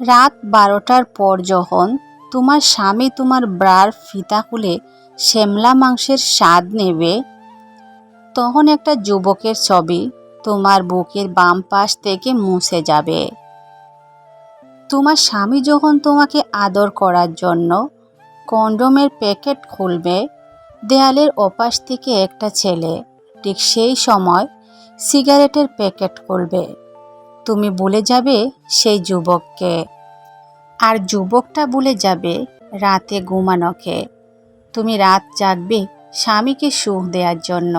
রাত বারোটার পর যখন তোমার স্বামী তোমার ব্রার ফিতা খুলে শ্যামলা মাংসের স্বাদ নেবে, তখন একটা যুবকের ছবি তোমার বুকের বাম পাশ থেকে মুছে যাবে। তোমার স্বামী যখন তোমাকে আদর করার জন্য কন্ডোমের প্যাকেট খুলবে, দেয়ালের ওপাশ থেকে একটা ছেলে ঠিক সেই সময় সিগারেটের প্যাকেট খুলবে। তুমি বলে যাবে সেই যুবককে। আর যুবকটা বলে যাবে রাতে ঘুমানোকে। তুমি রাত জাগবে স্বামীকে সুখ দেওয়ার জন্য।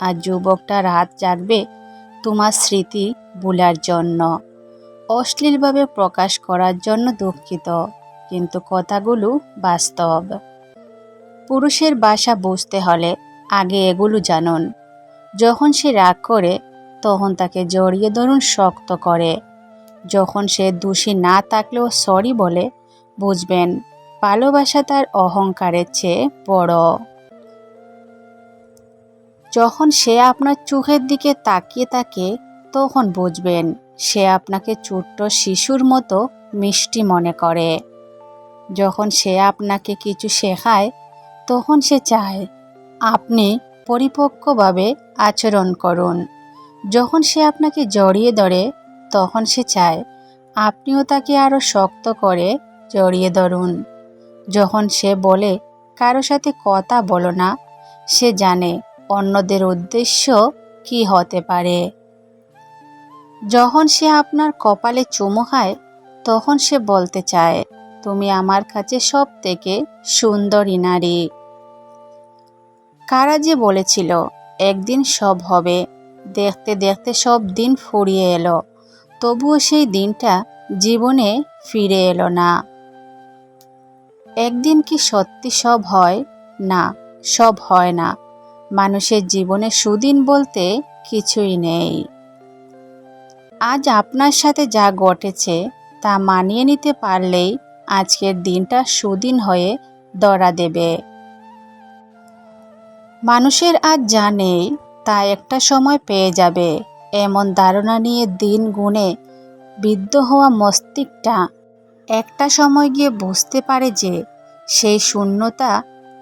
আর যুবকটা রাত জাগবে তোমার স্মৃতি ভুলার জন্য। অশ্লীলভাবে প্রকাশ করার জন্য দুঃখিত, কিন্তু কথাগুলো বাস্তব। পুরুষের বাসা বুঝতে হলে আগে এগুলো জানুন। যখন সে রাগ করে তখন তাকে জড়িয়ে ধরুন শক্ত করে। যখন সে দোষী না থাকলেও সরি বলে, বুঝবেন, ভালোবাসা তার অহংকারের চেয়ে বড়। যখন সে আপনার চোখের দিকে তাকিয়ে থাকে, তখন বুঝবেন, সে আপনাকে ছোট্ট শিশুর মতো মিষ্টি মনে করে। যখন সে আপনাকে কিছু শেখায়, তখন সে চায়, আপনি পরিপক্কভাবে আচরণ করুন। যখন সে আপনাকে জড়িয়ে ধরে, তখন সে চায়, আপনিও তাকে আরও শক্ত করে জড়িয়ে ধরুন। যখন সে বলে, কারও সাথে কথা বলো না সে জানে অন্যদের উদ্দেশ্য কি হতে পারে। যখন সে আপনার কপালে চুমু খায়, তখন সে বলতে চায়, তুমি আমার কাছে সব থেকে সুন্দরী নারী। কারা যে বলেছিল, একদিন সব হবে। দেখতে দেখতে সব দিন ফুরিয়ে এলো। তবুও সেই দিনটা জীবনে ফিরে এলো না। একদিন কি সত্যি সব হয়? না, সব হয় না। মানুষের জীবনে সুদিন বলতে কিছুই নেই। আজ আপনার সাথে যা ঘটেছে, তা মানিয়ে নিতে পারলেই আজকের দিনটা সুদিন হয়ে দড়া দেবে। মানুষের আজ যা নেই তা একটা সময় পেয়ে যাবে। এমন ধারণা নিয়ে দিন গুণে বিদ্ধ হওয়া মস্তিষ্কটা একটা সময় গিয়ে বুঝতে পারে যে সেই শূন্যতা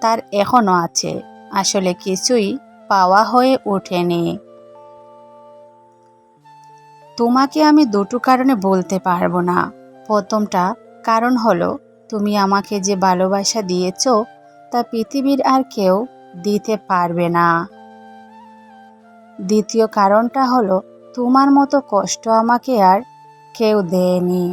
তার এখনও আছে, আসলে কিছুই পাওয়া হয়ে ওঠেনি। তোমাকে আমি দুটো কারণে বলতে পারব না। প্রথমটা কারণ হলো, তুমি আমাকে যে ভালোবাসা দিয়েছ তা পৃথিবীর আর কেউ দিতে পারবে না। দ্বিতীয় কারণটা হলো তোমার মতো কষ্ট আমাকে আর কেউ দেয়নি।